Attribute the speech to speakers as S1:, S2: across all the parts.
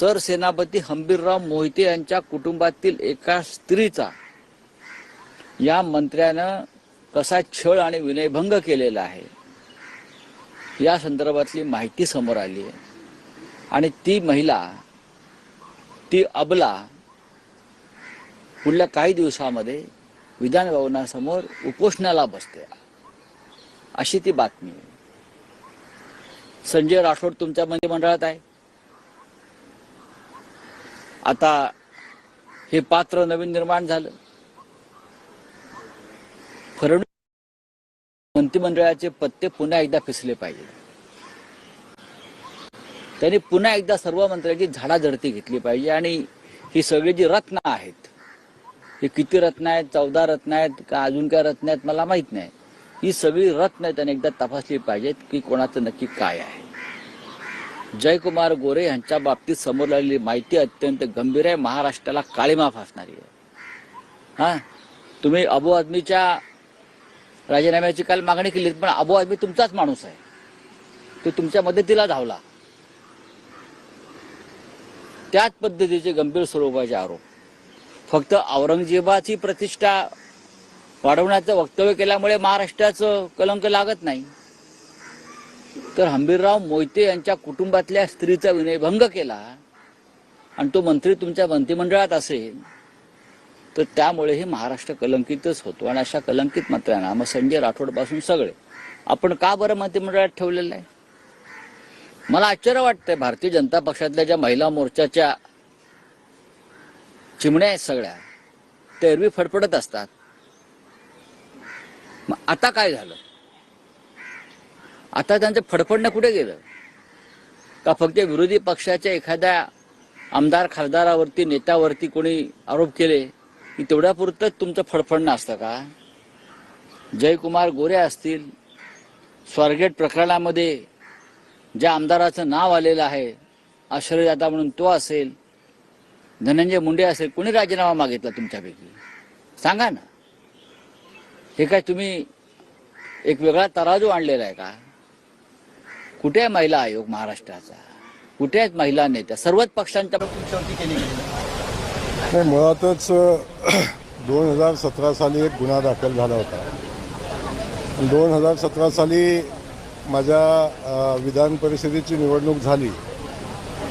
S1: सरसेनापती हंबीरराव मोहिते यांच्या कुटुंबातील एका स्त्रीचा या मंत्र्यानं कसा छळ आणि विनयभंग केलेला आहे या संदर्भातली माहिती समोर आली आहे. आणि ती महिला ती अबला पुढल्या काही दिवसामध्ये विधान भवनासमोर उपोषणाला बसते. अशी ती बातमी आहे. संजय राठोड तुमच्या मंत्रिमंडळात आहे? आता हे पात्र नवीन निर्माण झालं. फडणवीस मंत्रिमंडळाचे पत्ते पुन्हा एकदा फिसले पाहिजे. त्यांनी पुन्हा एकदा सर्व मंत्र्यांची झाडाझडती घेतली पाहिजे आणि ही सगळी जी रत्न आहेत ही किती रत्न आहेत चौदा रत्न आहेत का अजून काय रत्न आहेत मला माहीत नाही. ही सगळी रत्न त्यांनी एकदा तपासली पाहिजेत की कोणाचं नक्की काय आहे. जयकुमार गोरे यांच्या बाबतीत समोर आलेली माहिती अत्यंत गंभीर आहे. महाराष्ट्राला काळीमा फासणारी आहे. हा? तुम्ही अबू आदमीच्या राजीनाम्याची काल मागणी केली पण अबू आदमी तुमचाच माणूस आहे. तो तुमच्या मदतीला धावला. त्याच पद्धतीचे गंभीर स्वरूपाचे आरोप. फक्त औरंगजेबाची प्रतिष्ठा वाढवण्याचं वक्तव्य केल्यामुळे महाराष्ट्राचं कलंक लागत नाही. तर हंबीरराव मोहिते यांच्या कुटुंबातल्या स्त्रीचा विनयभंग केला आणि तो मंत्री तुमच्या मंत्रिमंडळात असेल तर त्यामुळे हे महाराष्ट्र कलंकितच होतो. आणि अशा कलंकित मंत्र्यांना मग संजय राठोडपासून सगळे. आपण का बरं मंत्रिमंडळात ठेवलेलं आहे? मला आश्चर्य वाटतंय. भारतीय जनता पक्षातल्या ज्या महिला मोर्चाच्या चिमण्या आहेत सगळ्या त्या एरवी फडफडत असतात. मग आता काय झालं? आता त्यांचं फडफडणं कुठे गेलं? का फक्त विरोधी पक्षाच्या एखाद्या आमदार खासदारावरती नेत्यावरती कोणी आरोप केले? की तेवढ्यापुरतंच तुमचं फडफडणं असतं का? जयकुमार गोरे असतील स्वारगेट प्रकरणामध्ये ज्या आमदाराचं नाव आलेलं आहे आश्रयदाता म्हणून तो असेल धनंजय मुंडे असेल कोणी राजीनामा मागितला तुमच्यापैकी? सांगा ना. हे काय तुम्ही एक वेगळा तराजू आणलेला आहे का? कुठे आहे महिला आयोग महाराष्ट्राचा? कुठे आहेत महिला नेत्या? सर्वच पक्षांच्या
S2: तुमच्यावरती केली गेली.
S3: नाही मुळातच दोन हजार सतरा साली एक गुन्हा दाखल झाला होता. दोन हजार सतरा साली माझ्या विधान परिषदेची निवडणूक झाली.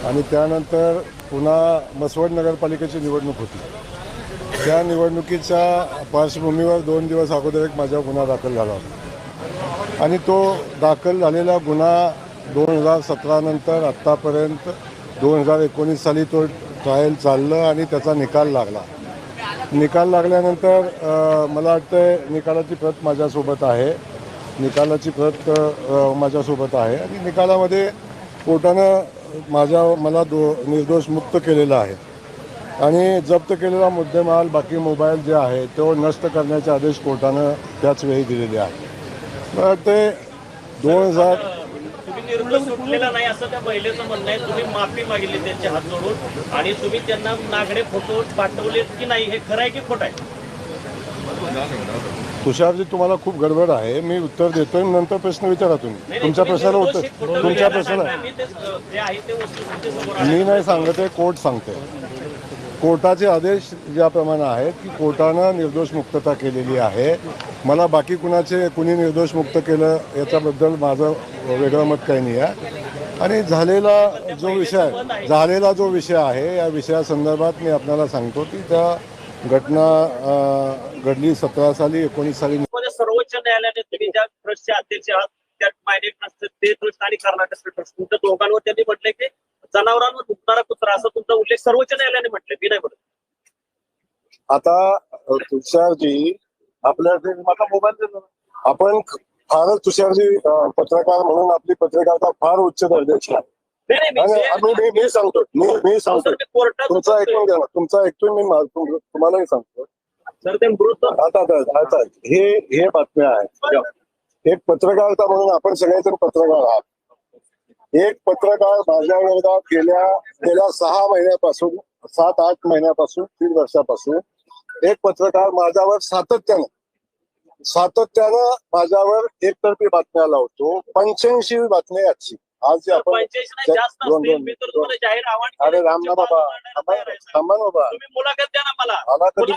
S3: आणि त्यानंतर पुन्हा मसवड नगरपालिकेची निवडणूक होती. त्या निवडणुकीच्या पार्श्वभूमीवर दोन दिवस अगोदर एक माझा गुन्हा दाखल झाला होता. आणि तो दाखल झालेला गुन्हा दोन हजार सतरानंतर आत्तापर्यंत दोन हजार एकोणीस साली तो ट्रायल चाललं आणि त्याचा निकाल लागला. निकाल लागल्यानंतर मला वाटतं निकालाची प्रत माझ्यासोबत आहे. निकालाची प्रत माझ्यासोबत आहे. आणि निकालामध्ये कोर्टानं माझ्या मला दो निर्दोष मुक्त केलेला आहे. आणि जप्त केलेला मुद्देमाल बाकी मोबाईल जे आहे तो नष्ट करण्याचे आदेश कोर्टानं त्याच वेळी दिलेले आहेत. मला वाटते दोन हजार
S2: तुम्ही निर्णय सुटलेला नाही असं त्या महिलेचं म्हणणं आहे. तुम्ही माफी मागितली त्यांचे हात जोडून आणि तुम्ही त्यांना नागडे फोटो की नाही हे खरं आहे की खोटं आहे?
S3: तुषारजी तुम्हाला खूप गडबड आहे. मी उत्तर देतोय नंतर प्रश्न विचारा तुम्ही. तुमच्या प्रश्नाला उत्तर तुमच्या प्रश्नाला.
S2: मी
S3: नाही सांगत आहे कोर्ट सांगते कोर्टाचे आदेश ज्याप्रमाणे आहेत की कोर्टानं निर्दोष मुक्तता केलेली आहे. मला बाकी कुणाचे कुणी निर्दोष मुक्त केलं याच्याबद्दल माझं वेगळं मत काही नाही आहे. आणि झालेला जो विषय झालेला जो विषय आहे या विषयासंदर्भात मी आपल्याला सांगतो की त्या घटना घडली सतरा साली एकोणीस साली.
S2: सर्वोच्च न्यायालयाने तुम्ही ज्या ट्रस्टचे अध्यक्ष आहात त्या मायने ट्रस्ट ते ट्रस्ट आणि कर्नाटक ट्रस्ट तुमच्या दोघांवर त्यांनी म्हटले की जनावरांवर दुखणारा कुत्रा असं तुमचा उल्लेख सर्वोच्च न्यायालयाने म्हटले मी नाही म्हणत
S3: आता तुषारजी आपल्या माझा मोबाईल आपण फारच तुषारजी पत्रकार म्हणून आपली पत्रकारिता फार उच्च दर्जाची आहे.
S2: मी-
S3: सांगतो मी मी सांगतो. तुमचं ऐकून घ्या. तुमचं ऐकतोय मी मा- तुम- तुम्हालाही सांगतो. आता आता हे हे बातम्या आहेत एक पत्रकारिता म्हणून आपण सगळेजण पत्रकार आहात. एक पत्रकार माझ्या विरोधात गेल्या गेल्या सहा महिन्यापासून सात आठ महिन्यापासून तीन वर्षापासून एक पत्रकार माझ्यावर सातत्यानं सातत्यानं माझ्यावर एकतर्फी बातम्या लावतो. पंच्याऐंशी बातमी आजची. आज जे आपण दोन- दोन- अरे
S2: केलं,
S3: राम
S2: तुमच्या
S3: ना बाबा थांबा बाबा.
S2: तुम्ही मुलाखत द्या ना मला.
S3: मला कधी